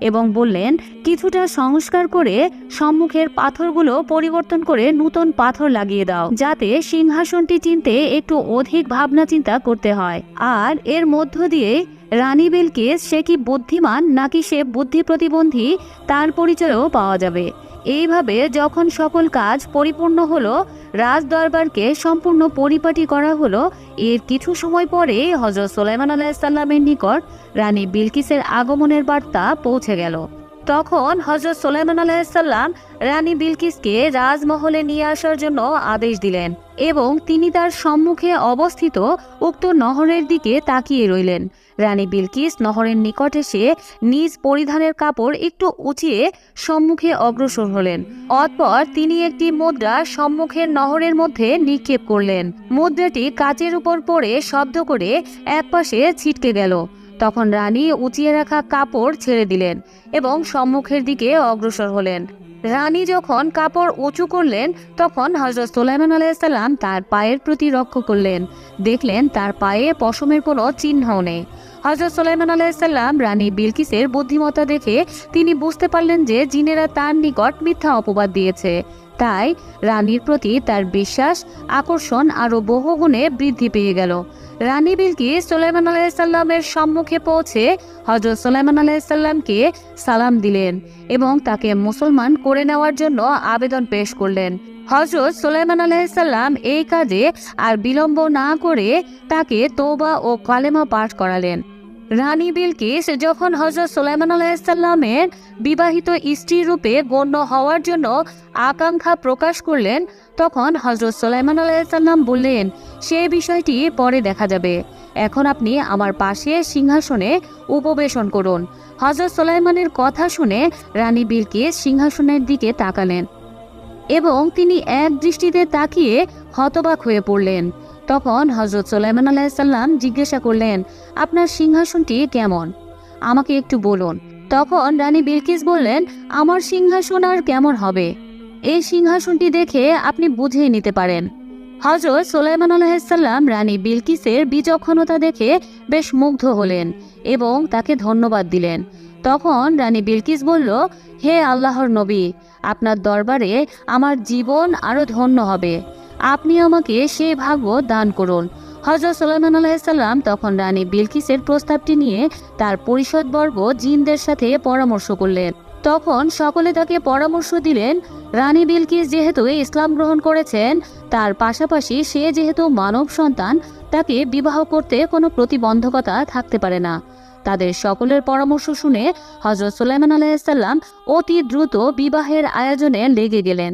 এবং বললেন, কিছুটা সংস্কার করে সম্মুখের পাথরগুলো পরিবর্তন করে নতুন পাথর লাগিয়ে দাও, যাতে সিংহাসনটি চিনতে একটু অধিক ভাবনা চিন্তা করতে হয়। আর এর মধ্য দিয়ে রানী বিলকিস সে কি বুদ্ধিমান নাকি সে বুদ্ধি প্রতিবন্ধী তার পরিচয়ও পাওয়া যাবে। এইভাবে যখন সকল কাজ পরিপূর্ণ হলো রাজ দরবারকে সম্পূর্ণ পরিপাটি করা হলো, এর কিছু সময় পরে হজরত সোলাইমান আলাহিসাল্লামের নিকট রানী বিলকিসের আগমনের বার্তা পৌঁছে গেল। তখন হজরত সোলাইমান আলাহিসাল্লাম রানী বিলকিসকে রাজমহলে নিয়ে আসার জন্য আদেশ দিলেন এবং তিনি তার সম্মুখে অবস্থিত উক্ত নহরের দিকে তাকিয়ে রইলেন। রানী বিলকিস নহরের নিকট এসে নিজ পরিধানের কাপড় একটু উঁচিয়ে সম্মুখে অগ্রসর হলেন। অতপর তিনি একটি মুদ্রা সম্মুখের নহরের মধ্যে নিক্ষেপ করলেন। মুদ্রাটি কাচের উপর পড়ে শব্দ করে একপাশে ছিটকে গেল। তখন রানী উঁচিয়ে রাখা কাপড় ছেড়ে দিলেন এবং সম্মুখের দিকে অগ্রসর হলেন। রানী যখন কাপড় উঁচু করলেন, তখন হজরত সোলাইমান আলাইসাল্লাম তার পায়ের প্রতি লক্ষ্য করলেন। দেখলেন তার পায়ে পশমের কোনো চিহ্নও নেই। হজরত সোলাইমান আলাইসাল্লাম রানী বিলকিসের বুদ্ধিমত্তা দেখে তিনি বুঝতে পারলেন যে জিনেরা তার নিকট মিথ্যা অপবাদ দিয়েছে। তাই রানীর প্রতি তার বিশ্বাস, আকর্ষণ আরও বহুগুণে বৃদ্ধি পেয়ে গেল। রানী বিলকিস সোলাইমান আলাইসাল্লামের সম্মুখে পৌঁছে হজরত সোলাইমান আলাইসাল্লামকে সালাম দিলেন এবং তাকে মুসলমান করে নেওয়ার জন্য আবেদন পেশ করলেন। হজরত সোলাইমান আলাইসাল্লাম এই কাজে আর বিলম্ব না করে তাকে তোবা ও কালেমা পাঠ করালেন। রানী বিলকিস যখন হজরত সোলাইমান আলাইসাল্লামের বিবাহিত স্ত্রী রূপে গণ্য হওয়ার জন্য আকাঙ্ক্ষা প্রকাশ করলেন তখন হজরত সোলাইমান আলাইসাল্লাম বললেন, সে বিষয়টি পরে দেখা যাবে। এখন আপনি আমার পাশে সিংহাসনে উপবেশন করুন। হজরত সোলাইমানের কথা শুনে রানী বিলকিস সিংহাসনের দিকে তাকালেন। এবং তিনি এক দৃষ্টিতে তাকিয়ে হতবাক হয়ে পড়লেন। তখন হজরত সোলাইমান আলাইসাল্লাম জিজ্ঞাসা করলেন, আপনার সিংহাসনটি কেমন? আমাকে একটু বলুন। তখন রানী বিলকিস বললেন, আমার সিংহাসন আর কেমন হবে? এই সিংহাসনটি দেখে আপনি বুঝিয়ে নিতে পারেন। হজরত সোলাইমান আলাইসাল্লাম রানী বিলকিসের বিচক্ষণতা দেখে বেশ মুগ্ধ হলেন এবং তাকে ধন্যবাদ দিলেন। তখন রানী বিলকিস বলল, হে আল্লাহর নবী, আপনার দরবারে আমার জীবন আরও ধন্য হবে। আপনি আমাকে সেই ভাগ্য দান করুন। হজরত সোলাইমান আলাইসাল্লাম তখন রানী বিলকিসের প্রস্তাবটি নিয়ে তার পরিষদবর্গ জিনদের সাথে পরামর্শ করলেন। তখন সকলে তাকে পরামর্শ দিলেন, রানী বিলকিস যেহেতু ইসলাম গ্রহণ করেছেন, তার পাশাপাশি সে যেহেতু মানব সন্তান, তাকে বিবাহ করতে কোনো প্রতিবন্ধকতা থাকতে পারে না। তাদের সকলের পরামর্শ শুনে হজরত সুলাইমান আলাইসাল্লাম অতি দ্রুত বিবাহের আয়োজনে লেগে গেলেন।